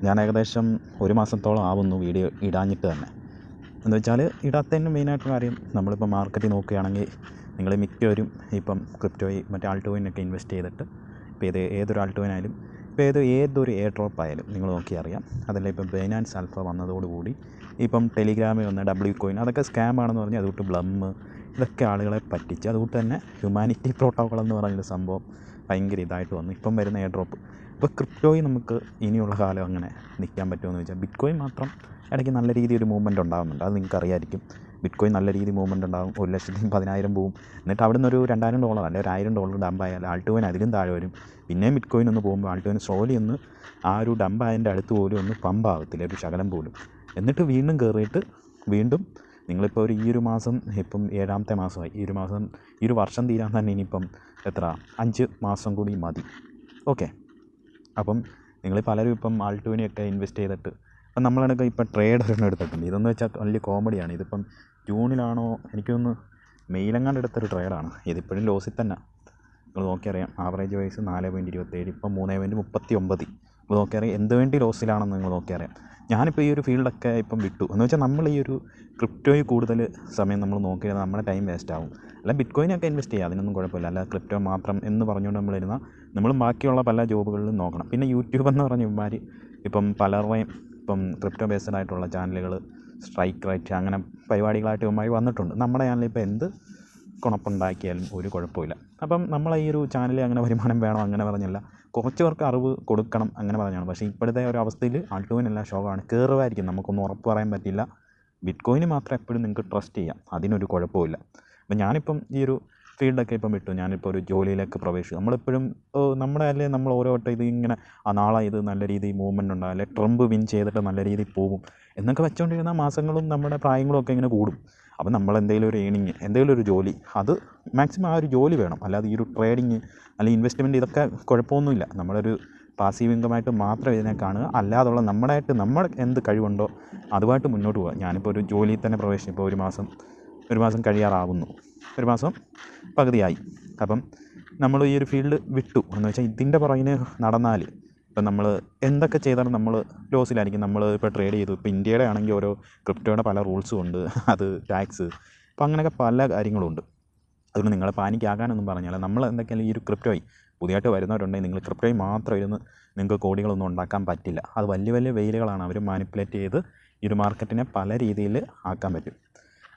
ഞാൻ ഏകദേശം ഒരു മാസത്തോളം ആവുന്നു വീഡിയോ ഇടാഞ്ഞിട്ട് തന്നെ. എന്ന് വെച്ചാൽ ഇടാത്തതിന് മെയിനായിട്ട് കാര്യം നമ്മളിപ്പോൾ മാർക്കറ്റിൽ നോക്കുകയാണെങ്കിൽ നിങ്ങൾ മിക്കവരും ഇപ്പം ക്രിപ്റ്റോയിൽ മറ്റേ ആൾട്ടോയിനൊക്കെ ഇൻവെസ്റ്റ് ചെയ്തിട്ട് ഇപ്പോൾ ഏത് ഏതൊരു ആൾട്ടോയിനായാലും ഇപ്പോൾ ഏത് ഏതൊരു എയർ ഡ്രോപ്പ് ആയാലും നിങ്ങൾ നോക്കിയറിയാം അതല്ല ഇപ്പം ബൈനാൻസ് ആൽഫ വന്നതോടുകൂടി ഇപ്പം ടെലിഗ്രാമിൽ വന്ന ഡബ്ല്യു കോയിൻ അതൊക്കെ സ്കാം ആണെന്ന് പറഞ്ഞാൽ അതുകൊണ്ട് ബ്ലമ്മ് ഇതൊക്കെ ആളുകളെ പറ്റിച്ച് അതുകൊണ്ട് തന്നെ ഹ്യൂമാനിറ്റി പ്രോട്ടോക്കോൾ എന്ന് പറഞ്ഞൊരു സംഭവം ഭയങ്കര ഇതായിട്ട് വന്നു. ഇപ്പം വരുന്ന എയർ ഡ്രോപ്പ് ഇപ്പോൾ ക്രിപ്റ്റോയിൽ നമുക്ക് ഇനിയുള്ള കാലം അങ്ങനെ നിൽക്കാൻ പറ്റുമെന്ന് വെച്ചാൽ ബിറ്റ് കോയിൻ മാത്രം ഇടയ്ക്ക് നല്ല രീതിയിൽ ഒരു മൂവ്മെന്റ് ഉണ്ടാകുന്നുണ്ട് അത് നിങ്ങൾക്ക് അറിയായിരിക്കും. ബിറ്റ് കോയിൻ നല്ല രീതിയിൽ മൂവ്മെന്റ് ഉണ്ടാകും ഒരു ലക്ഷത്തി പതിനായിരം പോവും. എന്നിട്ട് അവിടെ നിന്ന് ഒരു രണ്ടായിരം ഡോളർ അല്ലെ ഒരു ആയിരം ഡോളർ ഡംപ് ആയാൽ അതിലും താഴെ വരും. പിന്നെയും ബിറ്റ് കോയിൻ ഒന്ന് പോകുമ്പോൾ ആൾട്ടുവൻ സ്ലോലി ഒന്ന് ആ ഒരു ഡംപ് അടുത്ത് പോലും ഒന്ന് പമ്പ് ആവത്തില്ല. ഒരു ശകലം പോലും. എന്നിട്ട് വീണ്ടും കയറിയിട്ട് വീണ്ടും നിങ്ങളിപ്പോൾ ഒരു ഈ ഒരു മാസം ഇപ്പം ഏഴാമത്തെ മാസമായി. ഈ ഒരു മാസം ഈ ഒരു വർഷം തീരാൻ തന്നെ ഇനിയിപ്പം എത്ര? അഞ്ച് മാസം കൂടി മതി. ഓക്കെ. അപ്പം നിങ്ങൾ പലരും ഇപ്പം ആൾട്ടുവിനെയൊക്കെ ഇൻവെസ്റ്റ് ചെയ്തിട്ട് ഇപ്പം നമ്മളാണെങ്കിൽ ഇപ്പം ട്രേഡ് ഒരെണ്ണം എടുത്തിട്ടുണ്ട്. ഇതെന്ന് വെച്ചാൽ വലിയ കോമഡിയാണ് ഇതിപ്പം ജൂണിലാണോ? എനിക്കൊന്ന് മെയിലെങ്ങാണ്ട് എടുത്തൊരു ട്രേഡാണ് ഇതിപ്പോഴും ലോസിൽ തന്നെ. നിങ്ങൾ നോക്കിയറിയാം ആവറേജ് വൈസ് നാല് പോയിന്റ് ഇരുപത്തേഴ് ഇപ്പം മൂന്ന് പോയിന്റ് മുപ്പത്തി ഒമ്പത് നിങ്ങൾ നോക്കിയറിയാം എന്ത് വേണ്ടി ലോസിലാണെന്ന് നിങ്ങൾ നോക്കിയറിയാം. ഞാനിപ്പോൾ ഈ ഒരു ഫീൽഡൊക്കെ ഇപ്പം വിട്ടു. എന്ന് വെച്ചാൽ നമ്മൾ ഈ ഒരു ക്രിപ്റ്റോയിൽ കൂടുതൽ സമയം നമ്മൾ നോക്കിയാൽ നമ്മുടെ ടൈം വേസ്റ്റ് ആവും. അല്ല ബിറ്റ് കോയിനൊക്കെ ഇൻവെസ്റ്റ് ചെയ്യുക അതിനൊന്നും കുഴപ്പമില്ല. അല്ല ക്രിപ്റ്റോ മാത്രം എന്ന് പറഞ്ഞുകൊണ്ട് നമ്മളിരുന്നാൽ നമ്മൾ ബാക്കിയുള്ള പല ജോബുകളിലും നോക്കണം. പിന്നെ യൂട്യൂബ് എന്ന് പറഞ്ഞ ഇവന്മാർ ഇപ്പം പലരുടെയും ഇപ്പം ക്രിപ്റ്റോ ബേസ്ഡ് ആയിട്ടുള്ള ചാനലുകൾ സ്ട്രൈക്ക് റൈറ്റ് അങ്ങനെ പരിപാടികളായിട്ട് ഇവന്മാർ വന്നിട്ടുണ്ട്. നമ്മുടെ ചാനലിൽ ഇപ്പോൾ എന്ത് കുണപ്പുണ്ടാക്കിയാലും ഒരു കുഴപ്പമില്ല അപ്പം നമ്മളെ ഈ ഒരു ചാനലിൽ അങ്ങനെ വരുമാനം വേണം അങ്ങനെ പറഞ്ഞല്ല. കുറച്ച് പേർക്ക് അറിവ് കൊടുക്കണം അങ്ങനെ പറഞ്ഞാണ്. പക്ഷേ ഇപ്പോഴത്തെ ഒരു അവസ്ഥയിൽ ആൾട്ടുവിനെല്ലാം ഷോകാണ് കയറുമായിരിക്കും നമുക്കൊന്നും ഉറപ്പ് പറയാൻ പറ്റില്ല. ബിറ്റ് കോയിന് മാത്രം എപ്പോഴും നിങ്ങൾക്ക് ട്രസ്റ്റ് ചെയ്യാം. അതിനൊരു കുഴപ്പമില്ല അപ്പം ഞാനിപ്പം ഈ ഒരു ഫീൽഡൊക്കെ ഇപ്പം വിട്ടു. ഞാനിപ്പോൾ ഒരു ജോലിയിലേക്ക് പ്രവേശിച്ചു. നമ്മളിപ്പോഴും നമ്മുടെ അല്ലേ നമ്മൾ ഓരോ വട്ടം ഇത് ഇങ്ങനെ ആ നാളെ ഇത് നല്ല രീതിയിൽ മൂവ്മെന്റ് ഉണ്ടാകും അല്ലെ ട്രംപ് വിൻ ചെയ്തിട്ട് നല്ല രീതിയിൽ പോകും എന്നൊക്കെ വെച്ചുകൊണ്ടിരുന്ന മാസങ്ങളും നമ്മുടെ പ്രായങ്ങളും ഒക്കെ ഇങ്ങനെ കൂടും. അപ്പം നമ്മൾ എന്തെങ്കിലും ഒരു ഏണിങ് എന്തെങ്കിലും ഒരു ജോലി അത് മാക്സിമം ആ ഒരു ജോലി വേണം. അല്ലാതെ ഈ ഒരു ട്രേഡിങ് അല്ലെങ്കിൽ ഇൻവെസ്റ്റ്മെന്റ് ഇതൊക്കെ കുഴപ്പമൊന്നുമില്ല. നമ്മളൊരു പാസീവ് ഇൻകമായിട്ട് മാത്രം ഇതിനെ കാണുക. അല്ലാതുള്ള നമ്മുടെയായിട്ട് നമ്മൾ എന്ത് കഴിവുണ്ടോ അതുമായിട്ട് മുന്നോട്ട് പോവുക. ഞാനിപ്പോൾ ഒരു ജോലിയിൽ തന്നെ പ്രവേശിച്ചു. ഇപ്പോൾ ഒരു മാസം ഒരു മാസം കഴിയാറാവുന്നു. ഒരു മാസം പകുതിയായി. അപ്പം നമ്മൾ ഈ ഒരു ഫീൽഡ് വിട്ടു. എന്ന് വെച്ചാൽ ഇതിന്റെ പുറകിന് നടന്നാൽ ഇപ്പം നമ്മൾ എന്തൊക്കെ ചെയ്താലും നമ്മൾ ലോസിലായിരിക്കും. നമ്മൾ ഇപ്പോൾ ട്രേഡ് ചെയ്തു. ഇപ്പോൾ ഇന്ത്യയുടെ ആണെങ്കിൽ ഓരോ ക്രിപ്റ്റോയുടെ പല റൂൾസും ഉണ്ട്. അത് ടാക്സ്. അപ്പം അങ്ങനെയൊക്കെ പല കാര്യങ്ങളും ഉണ്ട് അതുകൊണ്ട് നിങ്ങളെ പാനിക്കാകാനൊന്നും പറഞ്ഞാൽ നമ്മൾ എന്തൊക്കെയാലും ഈ ഒരു ക്രിപ്റ്റോയി പുതിയതായിട്ട് വരുന്നവരുണ്ടെങ്കിൽ നിങ്ങൾ ക്രിപ്റ്റോയി മാത്രം ഇരുന്ന് നിങ്ങൾക്ക് കോടികളൊന്നും ഉണ്ടാക്കാൻ പറ്റില്ല. അത് വലിയ വലിയ വെയിലുകളാണ് അവർ മാനിപ്പുലേറ്റ് ചെയ്ത് ഈ ഒരു മാർക്കറ്റിനെ പല രീതിയിൽ ആക്കാൻ പറ്റും.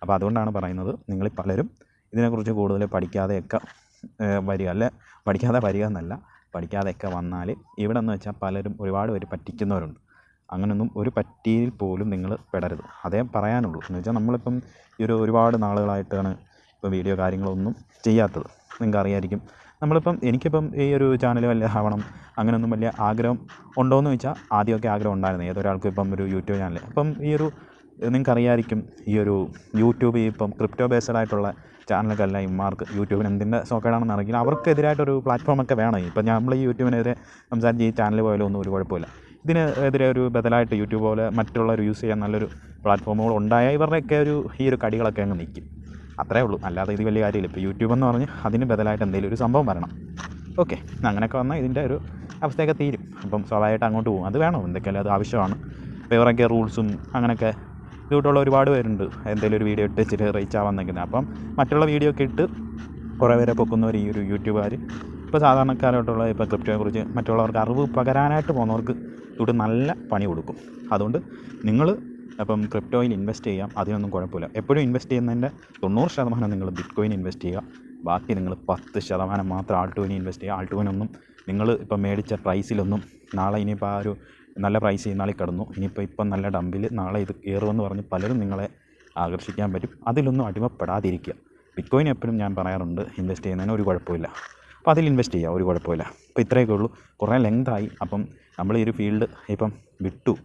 അപ്പോൾ അതുകൊണ്ടാണ് പറയുന്നത് നിങ്ങൾ പലരും ഇതിനെക്കുറിച്ച് കൂടുതൽ പഠിക്കാതെയൊക്കെ വരിക. അല്ലെ? പഠിക്കാതെ വരിക എന്നല്ല. പഠിക്കാതെയൊക്കെ വന്നാൽ ഇവിടെ എന്ന് വെച്ചാൽ പലരും ഒരുപാട് പേര് പറ്റിക്കുന്നവരുണ്ട്. അങ്ങനൊന്നും ഒരു പറ്റിയിൽ പോലും നിങ്ങൾ പെടരുത്. അതേ പറയാനുള്ളൂ. എന്ന് വെച്ചാൽ നമ്മളിപ്പം ഈ ഒരു ഒരുപാട് നാളുകളായിട്ടാണ് ഇപ്പോൾ വീഡിയോ കാര്യങ്ങളൊന്നും ചെയ്യാത്തത്. നിങ്ങൾക്ക് അറിയായിരിക്കും. നമ്മളിപ്പം എനിക്കിപ്പം ഈ ഒരു ചാനൽ വലിയ ആവണം അങ്ങനെയൊന്നും വലിയ ആഗ്രഹം ഉണ്ടോയെന്ന് ചോദിച്ചാൽ ആദ്യമൊക്കെ ആഗ്രഹം ഉണ്ടായിരുന്നു. ഏതൊരാൾക്കും ഇപ്പം ഒരു യൂട്യൂബ് ചാനൽ. അപ്പം ഈ ഒരു നിങ്ങൾക്കറിയായിരിക്കും ഈ ഒരു യൂട്യൂബ് ഇപ്പം ക്രിപ്റ്റോ ബേസ്ഡ് ആയിട്ടുള്ള ചാനലൊക്കെ അല്ല ഇമാർക്ക് യൂട്യൂബിന് എന്തിന്റെ സോക്കേടാണെന്ന് അറിയില്ല. അവർക്കെതിരായിട്ടൊരു പ്ലാറ്റ്ഫോമൊക്കെ വേണം. ഇപ്പം നമ്മൾ ഈ യൂട്യൂബിനെതിരെ സംസാരിച്ച് ഈ ചാനൽ പോയാലും ഒന്നും ഒരു കുഴപ്പമില്ല. ഇതിന് എതിരെ ഒരു ബദലായിട്ട് യൂട്യൂബ് പോലെ മറ്റുള്ളവർ യൂസ് ചെയ്യാൻ നല്ലൊരു പ്ലാറ്റ്ഫോമുകൾ ഉണ്ടായാൽ ഇവരുടെയൊക്കെ ഒരു ഈ ഒരു കടികളൊക്കെ അങ്ങ് നിൽക്കും അത്രേ ഉള്ളൂ. അല്ലാതെ ഇത് വലിയ കാര്യമില്ല. ഇപ്പോൾ യൂട്യൂബ് എന്ന് പറഞ്ഞ് അതിന് ബദലായിട്ട് എന്തെങ്കിലും ഒരു സംഭവം വരണം. ഓക്കെ. അങ്ങനെയൊക്കെ വന്നാൽ ഇതിന്റെ ഒരു അവസ്ഥയൊക്കെ തീരും. അപ്പം സ്വാഭാവികമായിട്ട് അങ്ങോട്ട് പോകും. അത് വേണം. എന്തൊക്കെയല്ലേ അത് ആവശ്യമാണ്. ഇപ്പോൾ ഇവരൊക്കെ റൂൾസും അങ്ങനെയൊക്കെ ഇതുകൊണ്ടുള്ള ഒരുപാട് പേരുണ്ട്. എന്തെങ്കിലും ഒരു വീഡിയോ ഇട്ട് ഇച്ചിരി റീച്ച് ആവാൻ നിൽക്കുന്നത്. അപ്പം മറ്റുള്ള വീഡിയോ ഒക്കെ ഇട്ട് കുറേ പേരെ പൊക്കുന്നവർ ഈ ഒരു യൂട്യൂബുകാർ ഇപ്പോൾ സാധാരണക്കാരായിട്ടുള്ള ഇപ്പോൾ ക്രിപ്റ്റോയെക്കുറിച്ച് മറ്റുള്ളവർക്ക് അറിവ് പകരാനായിട്ട് പോകുന്നവർക്ക് ഇവിടെ നല്ല പണി കൊടുക്കും. അതുകൊണ്ട് നിങ്ങൾ അപ്പം ക്രിപ്റ്റോയിൽ ഇൻവെസ്റ്റ് ചെയ്യാം. അതിനൊന്നും കുഴപ്പമില്ല. എപ്പോഴും ഇൻവെസ്റ്റ് ചെയ്യുന്നതിന്റെ തൊണ്ണൂറ് ശതമാനം നിങ്ങൾ ബിറ്റ് കോയിൻ ഇൻവെസ്റ്റ് ചെയ്യുക. ബാക്കി നിങ്ങൾ പത്ത് ശതമാനം മാത്രം ആൾട്ടുവിന് ഇൻവെസ്റ്റ് ചെയ്യുക. ആൾട്ടുവിനൊന്നും നിങ്ങൾ ഇപ്പം മേടിച്ച പ്രൈസിലൊന്നും നാളെ ഇനിയിപ്പോൾ ആ ഒരു നല്ല പ്രൈസ് ചെയ്യുന്നാളിൽ കിടന്നു. ഇനിയിപ്പോൾ ഇപ്പം നല്ല ഡമ്പിൽ നാളെ ഇത് കയറുമെന്ന് പറഞ്ഞ് പലരും നിങ്ങളെ ആകർഷിക്കാൻ പറ്റും. അതിലൊന്നും അടിമപ്പെടാതിരിക്കുക. ബിറ്റ് കോയിൻ എപ്പോഴും ഞാൻ പറയാറുണ്ട് ഇൻവെസ്റ്റ് ചെയ്യുന്നതിന് ഒരു കുഴപ്പമില്ല. അപ്പോൾ അതിൽ ഇൻവെസ്റ്റ് ചെയ്യുക ഒരു കുഴപ്പമില്ല. അപ്പോൾ ഇത്രയൊക്കെ ഉള്ളൂ. കുറേ ലെങ്തായി അപ്പം നമ്മൾ ഈ ഒരു ഫീൽഡ് ഇപ്പം വിട്ടു.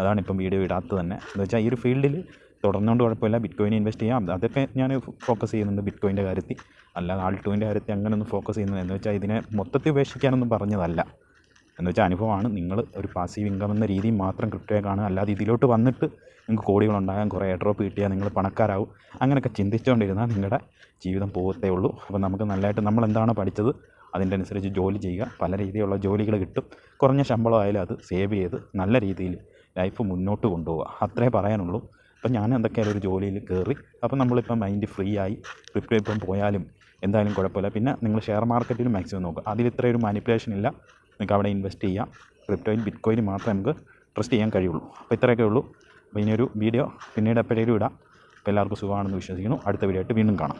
അതാണ് ഇപ്പം വീഡിയോ ഇടാത്തത് തന്നെ. എന്ന് വെച്ചാൽ ഈ ഒരു ഫീൽഡിൽ തുടർന്നുകൊണ്ട് കുഴപ്പമില്ല. ബിറ്റ് കോയിൻ ഇൻവെസ്റ്റ് ചെയ്യാം. അതൊക്കെ ഞാൻ ഫോക്കസ് ചെയ്യുന്നുണ്ട് ബിറ്റ് കോയിന്റെ കാര്യത്തിൽ. അല്ലാതെ ആൾട്ടുവിന്റെ കാര്യത്തിൽ അങ്ങനെയൊന്നും ഫോക്കസ് ചെയ്യുന്നത് എന്ന് വെച്ചാൽ ഇതിനെ മൊത്തത്തിൽ ഉപേക്ഷിക്കാനൊന്നും പറഞ്ഞതല്ല. എന്ന് വെച്ചാൽ അനുഭവമാണ്. നിങ്ങൾ ഒരു പാസീവ് ഇൻകം എന്ന രീതിയിൽ മാത്രം ക്രിപ്റ്റോയെ കാണുക. അല്ലാതെ ഇതിലോട്ട് വന്നിട്ട് നിങ്ങൾക്ക് കോടികളുണ്ടാകാം കുറേ ഡ്രോപ്പ് കിട്ടിയാൽ നിങ്ങൾ പണക്കാരാവും. അങ്ങനെയൊക്കെ ചിന്തിച്ചുകൊണ്ടിരുന്നാൽ നിങ്ങളുടെ ജീവിതം പോകത്തേ ഉള്ളൂ. അപ്പോൾ നമുക്ക് നല്ലതായിട്ട് നമ്മൾ എന്താണോ പഠിച്ചത് അതിന്റെ അനുസരിച്ച് ജോലി ചെയ്യുക. പല രീതിയിലുള്ള ജോലികൾ കിട്ടും. കുറഞ്ഞ ശമ്പളമായാലും അത് സേവ് ചെയ്ത് നല്ല രീതിയിൽ ലൈഫ് മുന്നോട്ട് കൊണ്ടുപോകുക അത്രേ പറയാനുള്ളൂ. അപ്പം ഞാൻ എന്തൊക്കെയായാലും ഒരു ജോലിയിൽ കയറി അപ്പം നമ്മളിപ്പം മൈൻഡ് ഫ്രീ ആയി ക്രിപ്റ്റോ ഇപ്പം പോയാലും എന്തായാലും കുഴപ്പമില്ല. പിന്നെ നിങ്ങൾ ഷെയർ മാർക്കറ്റിൽ മാക്സിമം നോക്കുക. അതിൽ ഇത്രയൊരു മാനിപ്പുലേഷൻ ഇല്ല. നിങ്ങൾക്ക് അവിടെ ഇൻവെസ്റ്റ് ചെയ്യാം. ക്രിപ്റ്റോയിൽ ബിറ്റ് കോയിൻ മാത്രമേ നമുക്ക് ട്രസ്റ്റ് ചെയ്യാൻ കഴിയുള്ളൂ. അപ്പോൾ ഇത്രയൊക്കെ ഉള്ളൂ. അപ്പോൾ ഇനിയൊരു വീഡിയോ പിന്നീട് എപ്പോഴേലും ഇടാം. അപ്പോൾ എല്ലാവർക്കും സുഖമാണെന്ന് വിശ്വസിക്കുന്നു. അടുത്ത വീഡിയോ ആയിട്ട് വീണ്ടും കാണാം.